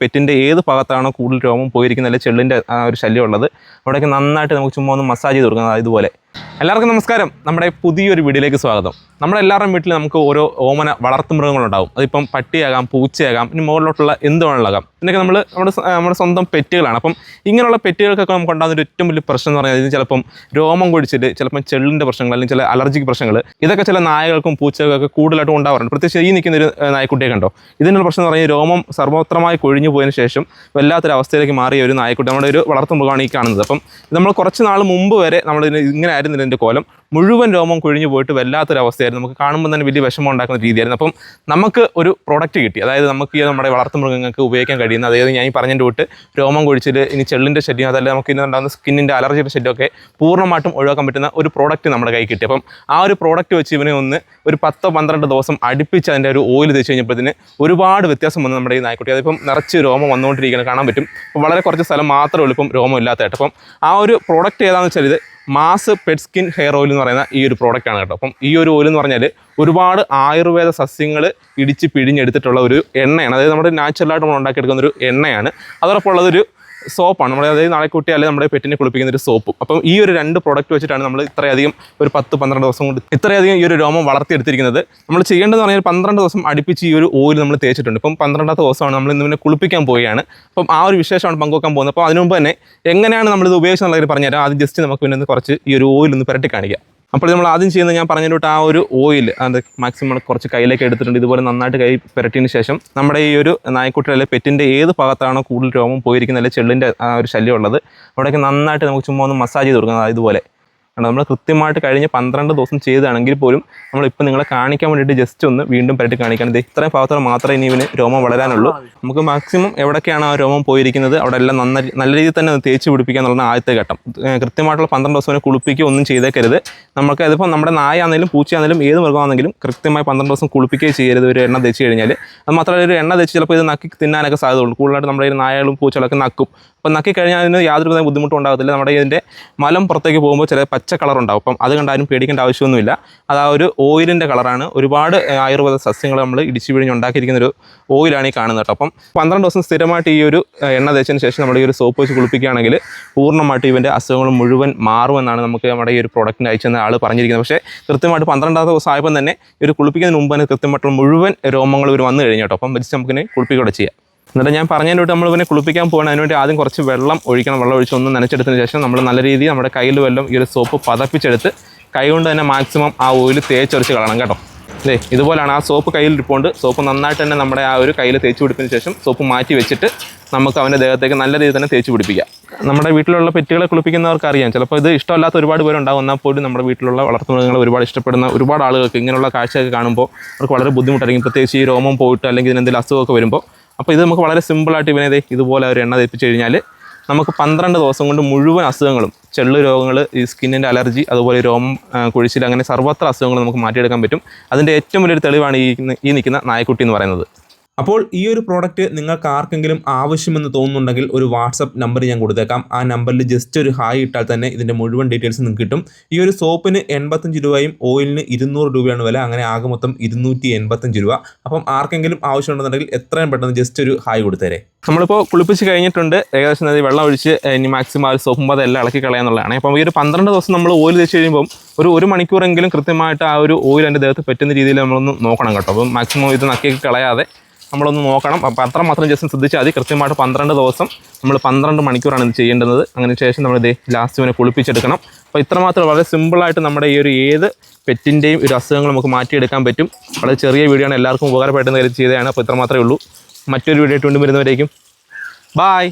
പെറ്റിന്റെ ഏത് ഭാഗത്താണോ കൂടുതൽ രോമം പോയിരിക്കുന്നത് അല്ലെങ്കിൽ ചെള്ളിന്റെ ആ ഒരു ശല്യം ഉള്ളത്. അവിടേക്ക് നന്നായിട്ട് നമുക്ക് ചുമ്മാ ഒന്ന് മസാജ് ചെയ്ത് കൊടുക്കുന്നത് ഇതുപോലെ. എല്ലാവർക്കും നമസ്കാരം. നമ്മുടെ പുതിയൊരു വീഡിയോയിലേക്ക് സ്വാഗതം. നമ്മുടെ എല്ലാവരുടെയും വീട്ടിൽ നമുക്ക് ഓരോ ഓമന വളർത്തു മൃഗങ്ങളുണ്ടാവും. അതിപ്പം പട്ടിയാകാം പൂച്ചയാകാം ഇനി മുകളിലോട്ടുള്ള എന്ത് വേണമെങ്കിലാകാം പിന്നെയൊക്കെ നമ്മൾ നമ്മുടെ നമ്മുടെ സ്വന്തം പെറ്റുകളാണ്. അപ്പം ഇങ്ങനെയുള്ള പെറ്റുകൾക്കൊക്കെ നമുക്ക് ഉണ്ടാകുന്ന ഒരു ഏറ്റവും വലിയ പ്രശ്നം എന്ന് പറഞ്ഞാൽ ചിലപ്പം രോമം കുടിച്ചിട്ട് ചിലപ്പം ചെള്ളിന്റെ പ്രശ്നങ്ങൾ അല്ലെങ്കിൽ ചില അലർജിക് പ്രശ്നങ്ങൾ ഇതൊക്കെ ചില നായകൾക്കും പൂച്ചകൾക്കൊക്കെ കൂടുതലായിട്ടും ഉണ്ടാവാറുണ്ട്. പ്രത്യേകിച്ച് ഈ നിൽക്കുന്ന ഒരു നായക്കുട്ടിയൊക്കെ ഉണ്ടോ? കണ്ടോ ഇതിനുള്ള പ്രശ്നം എന്ന് പറഞ്ഞാൽ രോമം സർവോത്രമായി കൊഴിഞ്ഞു പോയതിന് ശേഷം വല്ലാത്തൊരു അവസ്ഥയിലേക്ക് മാറിയ ഒരു നായക്കുട്ടി നമ്മുടെ ഒരു വളർത്തു മൃഗമാണ് ഈ കാണുന്നത്. അപ്പം നമ്മൾ കുറച്ച് നാൾ മുമ്പ് വരെ നമ്മൾ ഇങ്ങനെ ആയിരുന്നു ഇതിന്റെ കോലം. മുഴുവൻ രോമം കൊഴിഞ്ഞു പോയിട്ട് വല്ലാത്തൊരവസ്ഥയായിരുന്നു. നമുക്ക് കാണുമ്പോൾ തന്നെ വലിയ വിഷമം ഉണ്ടാക്കുന്ന രീതിയായിരുന്നു. അപ്പം നമുക്ക് ഒരു പ്രോഡക്റ്റ് കിട്ടി. അതായത് നമുക്ക് ഈ നമ്മുടെ വളർത്തു മൃഗങ്ങൾക്ക് ഉപയോഗിക്കാൻ കഴിയുന്ന അതായത് ഞാൻ ഈ പറഞ്ഞതിന്റെ തൊട്ട് രോമം കൊഴിച്ചിൽ ഇനി ചെള്ളിന്റെ ശല്യം അതല്ല നമുക്ക് ഇന്ന് ഉണ്ടാകുന്ന സ്കിന്നിന്റെ അലർജിയുടെ ശല്യമൊക്കെ പൂർണമായിട്ടും ഒഴിവാക്കാൻ പറ്റുന്ന ഒരു പ്രോഡക്റ്റ് നമ്മുടെ കൈ കിട്ടി. അപ്പം ആ ഒരു പ്രോഡക്റ്റ് വെച്ച് ഇവനെ ഒന്ന് ഒരു പത്തോ പന്ത്രണ്ട് ദിവസം അടുപ്പിച്ച് അതിന്റെ ഒരു ഓയിൽ തേച്ച് കഴിഞ്ഞപ്പോഴത്തേന് ഒരുപാട് വ്യത്യാസം വന്നു നമ്മുടെ ഈ നായ്ക്കുട്ടി. അതിപ്പം നിറച്ച് രോമം വന്നുകൊണ്ടിരിക്കുന്നത് കാണാൻ പറ്റും. വളരെ കുറച്ച് സ്ഥലം മാത്രമേ ഉള്ളൂ ഇപ്പം രോമം ഇല്ലാത്തതായിട്ട് അപ്പം ആ ഒരു പ്രോഡക്റ്റ് ഏതാണെന്ന് വെച്ചാൽ ഇത് മാസ് പെറ്റ് സ്കിൻ ഹെയർ ഓയിൽ എന്ന് പറയുന്ന ഈ ഒരു പ്രോഡക്റ്റ് ആണ് കേട്ടോ. അപ്പം ഈ ഒരു ഓയിൽ എന്ന് പറഞ്ഞാൽ ഒരുപാട് ആയുർവേദ സസ്യങ്ങൾ ഇടിച്ച് പിഴിഞ്ഞെടുത്തിട്ടുള്ള ഒരു എണ്ണയാണ്. അതായത് നമ്മുടെ നാച്ചുറലായിട്ട് നമ്മൾ ഉണ്ടാക്കിയെടുക്കുന്ന ഒരു എണ്ണയാണ്. അതോടൊപ്പം ഉള്ളതൊരു സോപ്പാണ് നമ്മുടെ അതായത് നാളെക്കുട്ടി അല്ലെങ്കിൽ നമ്മുടെ പെറ്റിനെ കുളിപ്പിക്കുന്ന ഒരു സോപ്പ് അപ്പം ഈ ഒരു രണ്ട് പ്രോഡക്റ്റ് വെച്ചിട്ടാണ് നമ്മൾ ഇത്രയധികം ഒരു പത്ത് പന്ത്രണ്ട് ദിവസം കൊണ്ട് ഇത്രയധികം ഈ ഒരു രോമം വളർത്തിയെടുത്തിരിക്കുന്നത്. നമ്മൾ ചെയ്യേണ്ടതെന്ന് പറഞ്ഞാൽ പന്ത്രണ്ട് ദിവസം അടുപ്പിച്ച് ഈ ഒരു ഓയിൽ നമ്മൾ തേച്ചിട്ടുണ്ട്. ഇപ്പം പന്ത്രണ്ടാമത്തെ ദിവസമാണ് നമ്മൾ ഇന്ന് പിന്നെ കുളിപ്പിക്കാൻ പോവുകയാണ്. അപ്പം ആ ഒരു വിശേഷമാണ് പങ്കുവെക്കാൻ പോകുന്നത്. അപ്പോൾ അതിനുമുമ്പ് തന്നെ എങ്ങനെയാണ് നമ്മളിത് ഉപയോഗിച്ചെന്നുള്ളത് പറഞ്ഞുതരാം. ആദ്യം ജസ്റ്റ് നമുക്ക് പിന്നെ ഒന്ന് കുറച്ച് ഈ ഒരു ഓയിൽ ഒന്ന് പുരട്ടി കാണിക്കാം. അപ്പോൾ നമ്മൾ ആദ്യം ചെയ്യുന്നത് ഞാൻ പറഞ്ഞിട്ട് ആ ഒരു ഓയിൽ അത് മാക്സിമം കുറച്ച് കയ്യിലേക്ക് എടുത്തിട്ടുണ്ട്. ഇതുപോലെ നന്നായിട്ട് കൈ പുരട്ടിയതിന് ശേഷം നമ്മുടെ ഈ ഒരു നായ്ക്കുട്ടി അല്ലെങ്കിൽ പെറ്റിന്റെ ഏത് ഭാഗത്താണോ കൂടുതൽ രോമം പോയിരിക്കുന്നത് അല്ലെങ്കിൽ ചെള്ളിന്റെ ആ ഒരു ശല്യം ഉള്ളത് അവിടേക്ക് നന്നായിട്ട് നമുക്ക് ചുമ്മാ ഒന്ന് മസാജ് ചെയ്ത് കൊടുക്കുന്നത് ഇതുപോലെ നമ്മൾ കൃത്യമായിട്ട് കഴിഞ്ഞ പന്ത്രണ്ട് ദിവസം ചെയ്താണെങ്കിൽ പോലും നമ്മളിപ്പോൾ നിങ്ങളെ കാണിക്കാൻ വേണ്ടിയിട്ട് ജസ്റ്റ് ഒന്ന് വീണ്ടും പരട്ടി കാണിക്കാൻ ഇത് ഇത്രയും ഭാഗത്തോടെ മാത്രമേ ഇനി ഇവന് രോമം വളരാനുള്ളൂ. നമുക്ക് മാക്സിമം എവിടേക്കാണ് ആ രോമം പോയിരിക്കുന്നത്? അവിടെ എല്ലാം നന്ന നല്ല രീതിയിൽ തന്നെ തേച്ച് പിടിപ്പിക്കുക എന്നുള്ള ആദ്യത്തെ ഘട്ടം. കൃത്യമായിട്ടുള്ള പന്ത്രണ്ട് ദിവസം വരെ കുളിപ്പിക്കുകയോ ഒന്നും ചെയ്തേക്കരുത്. നമുക്ക് അതിപ്പോൾ നമ്മുടെ നായാണെങ്കിലും പൂച്ചയാണെങ്കിലും ഏത് മൃഗമാണെങ്കിലും കൃത്യമായി പന്ത്രണ്ട് ദിവസം കുളിപ്പിക്കുകയോ ചെയ്യരുത്. ഒരു എണ്ണ തേച്ച് കഴിഞ്ഞാൽ അത് മാത്രമല്ല ഒരു എണ്ണ തേച്ച് ചിലപ്പോൾ ഇത് നക്കി തിന്നാനൊക്കെ സാധ്യതയുള്ളൂ. കൂടുതലായിട്ട് നമ്മുടെ ഈ നായകളും പൂച്ചകളൊക്കെ നക്കും. അപ്പോൾ നക്കി കഴിഞ്ഞാൽ അതിന് യാതൊരു വിധ ബുദ്ധിമുട്ടും ഉണ്ടാകത്തില്ല. നമ്മുടെ ഇതിന്റെ മലം പുറത്തേക്ക് പോകുമ്പോൾ ചില പച്ച കളർ ഉണ്ടാവും. അപ്പം അത് കണ്ടാലും പേടിക്കേണ്ട ആവശ്യമൊന്നുമില്ല. അത് ആ ഒരു ഓയിലിന്റെ കളറാണ് ഒരുപാട് ആയുർവേദ സസ്യങ്ങൾ നമ്മൾ ഇടിച്ചു പിഴിഞ്ഞ് ഉണ്ടാക്കിയിരിക്കുന്ന ഒരു ഓയിലാണ് ഈ കാണുന്നത് കേട്ടോ. അപ്പം പന്ത്രണ്ട് ദിവസം സ്ഥിരമായിട്ട് ഈ ഒരു എണ്ണ തേച്ചതിന് ശേഷം നമ്മൾ ഈ ഒരു സോപ്പ് വെച്ച് കുളിപ്പിക്കുകയാണെങ്കിൽ പൂർണമായിട്ട് ഇവന്റെ അസുഖങ്ങൾ മുഴുവൻ മാറുമെന്നാണ് നമുക്ക് നമ്മുടെ ഈ ഒരു പ്രോഡക്റ്റിന് അയച്ചെന്ന ആൾ പറഞ്ഞിരിക്കുന്നത്. പക്ഷേ കൃത്യമായിട്ട് പന്ത്രണ്ടാമത്തെ ദിവസം ആയപ്പം തന്നെ ഒരു കുളിപ്പിക്കുന്നതിന് മുമ്പ് തന്നെ കൃത്യമായിട്ടുള്ള മുഴുവൻ രോമങ്ങൾ ഇവർ വന്നു കഴിഞ്ഞു കേട്ടോ. അപ്പം വെച്ച് നമുക്കിനെ കുളിപ്പിക്കുകയോടെ ചെയ്യാം. എന്നിട്ട് ഞാൻ പറഞ്ഞതിന് തൊട്ട് നമ്മൾ ഇവനെ കുളിപ്പിക്കാൻ പോകണം അതിനുവേണ്ടി ആദ്യം കുറച്ച് വെള്ളം ഒഴിക്കണം. വെള്ളം ഒഴിച്ച് ഒന്ന് നനച്ചെടുത്തതിന് ശേഷം നമ്മൾ നല്ല രീതിയിൽ നമ്മുടെ കയ്യിൽ വല്ലതും ഈ ഒരു സോപ്പ് പതപ്പിച്ചെടുത്ത് കൈകൊണ്ട് തന്നെ മാക്സിമം ആ ഓയിൽ തേച്ചൊരച്ച് കളയണം കേട്ടോ. അല്ലേ ഇതുപോലെയാണ് ആ സോപ്പ് കയ്യിൽ ഇരിപ്പുണ്ട്. സോപ്പ് നന്നായിട്ട് തന്നെ നമ്മുടെ ആ ഒരു കയ്യിൽ തേച്ച് പിടിപ്പിന് ശേഷം സോപ്പ് മാറ്റി വെച്ചിട്ട് നമുക്ക് അവന്റെ ദേഹത്തേക്ക് നല്ല രീതിയിൽ തന്നെ തേച്ച് പിടിപ്പിക്കാം. നമ്മുടെ വീട്ടിലുള്ള പെറ്റുകളെ കുളിപ്പിക്കുന്നവർക്ക് അറിയാം. ചിലപ്പോൾ ഇത് ഇഷ്ടമല്ലാത്ത ഒരുപാട് പേരുണ്ടാവും എന്നാൽ പോലും നമ്മുടെ വീട്ടിലുള്ള വളർത്തുമൃഗങ്ങളെ ഒരുപാട് ഇഷ്ടപ്പെടുന്ന ഒരുപാട് ആളുകൾക്ക് ഇങ്ങനെയുള്ള കാഴ്ചയൊക്കെ കാണുമ്പോൾ അവർക്ക് വളരെ ബുദ്ധിമുട്ടായിരിക്കും. പ്രത്യേകിച്ച് ഈ രോമം പോയിട്ട് അല്ലെങ്കിൽ ഇതിനെന്തെങ്കിലും അസുഖമൊക്കെ വരുമ്പോൾ അപ്പോൾ ഇത് നമുക്ക് വളരെ സിമ്പിളായിട്ട് ഇവനെ ഇതുപോലെ ഒരു എണ്ണ തേപ്പിച്ച് കഴിഞ്ഞാൽ നമുക്ക് പന്ത്രണ്ട് ദിവസം കൊണ്ട് മുഴുവൻ അസുഖങ്ങളും ചെള്ളു രോഗങ്ങൾ ഈ സ്കിന്നിന്റെ അലർജി അതുപോലെ രോമം കുഴിച്ചിൽ അങ്ങനെ സർവത്ര അസുഖങ്ങൾ നമുക്ക് മാറ്റിയെടുക്കാൻ പറ്റും. അതിന്റെ ഏറ്റവും വലിയൊരു തെളിവാണ് ഈ ഈ നിൽക്കുന്ന നായക്കുട്ടി എന്ന് പറയുന്നത്. അപ്പോൾ ഈ ഒരു പ്രോഡക്റ്റ് നിങ്ങൾക്ക് ആർക്കെങ്കിലും ആവശ്യമെന്ന് തോന്നുന്നുണ്ടെങ്കിൽ ഒരു വാട്സപ്പ് നമ്പർ ഞാൻ കൊടുത്തേക്കാം. ആ നമ്പറിൽ ജസ്റ്റ് ഒരു ഹായ് ഇട്ടാൽ തന്നെ ഇതിന്റെ മുഴുവൻ ഡീറ്റെയിൽസ് നിങ്ങൾക്ക് കിട്ടും. ഈ ഒരു സോപ്പിന് എൺപത്തഞ്ച് രൂപയും ഓയിലിന് ഇരുന്നൂറ് രൂപയാണ് വില. അങ്ങനെ ആകെ മൊത്തം ഇരുന്നൂറ്റി എൺപത്തഞ്ച് രൂപ. അപ്പം ആർക്കെങ്കിലും ആവശ്യമുണ്ടെന്നുണ്ടെങ്കിൽ എത്രയും പെട്ടെന്ന് ജസ്റ്റ് ഒരു ഹായ് കൊടുത്തേരെ. നമ്മളിപ്പോൾ കുളിപ്പിച്ച് കഴിഞ്ഞിട്ടുണ്ട്. ഏകദേശം അത് വെള്ളം ഒഴിച്ച് ഇനി മാക്സിമം ആ ഒരു സോപ്പും അത് എല്ലാം ഇളക്കി കളയാന്നുള്ളതാണ്. അപ്പം ഈ ഒരു പന്ത്രണ്ട് ദിവസം നമ്മൾ ഓയിൽ തേച്ച് കഴിയുമ്പോൾ ഒരു ഒരു മണിക്കൂറെങ്കിലും കൃത്യമായിട്ട് ആ ഒരു ഓയിൽ എന്റെ ദേഹത്ത് പറ്റുന്ന രീതിയിൽ നമ്മളൊന്ന് നോക്കണം കേട്ടോ. അപ്പം മാക്സിമം ഇത് നക്കിയൊക്കെ കളയാതെ നമ്മളൊന്ന് നോക്കണം. അപ്പം അത്ര മാത്രം ജസ്റ്റ് ശ്രദ്ധിച്ചാൽ മതി. കൃത്യമായിട്ട് പന്ത്രണ്ട് ദിവസം നമ്മൾ പന്ത്രണ്ട് മണിക്കൂറാണ് ഇത് ചെയ്യേണ്ടത്. അങ്ങനെ ശേഷം നമ്മൾ ഇത് ലാസ്റ്റ് ഇവനെ കുളിപ്പിച്ചെടുക്കണം. അപ്പോൾ ഇത്രമാത്രം വളരെ സിമ്പിളായിട്ട് നമ്മുടെ ഈ ഒരു ഏത് പെറ്റിന്റെയും ഒരു അസുഖങ്ങൾ നമുക്ക് മാറ്റിയെടുക്കാൻ പറ്റും. വളരെ ചെറിയ വീഡിയോ ആണ്. എല്ലാവർക്കും ഉപകാരപ്പെട്ടെന്ന് കാര്യം ചെയ്തതാണ്. അപ്പോൾ ഇത്ര മാത്രമേ ഉള്ളൂ. മറ്റൊരു വീഡിയോ ആയിട്ട് വീണ്ടും വരുന്നവരേക്കും. ബായ്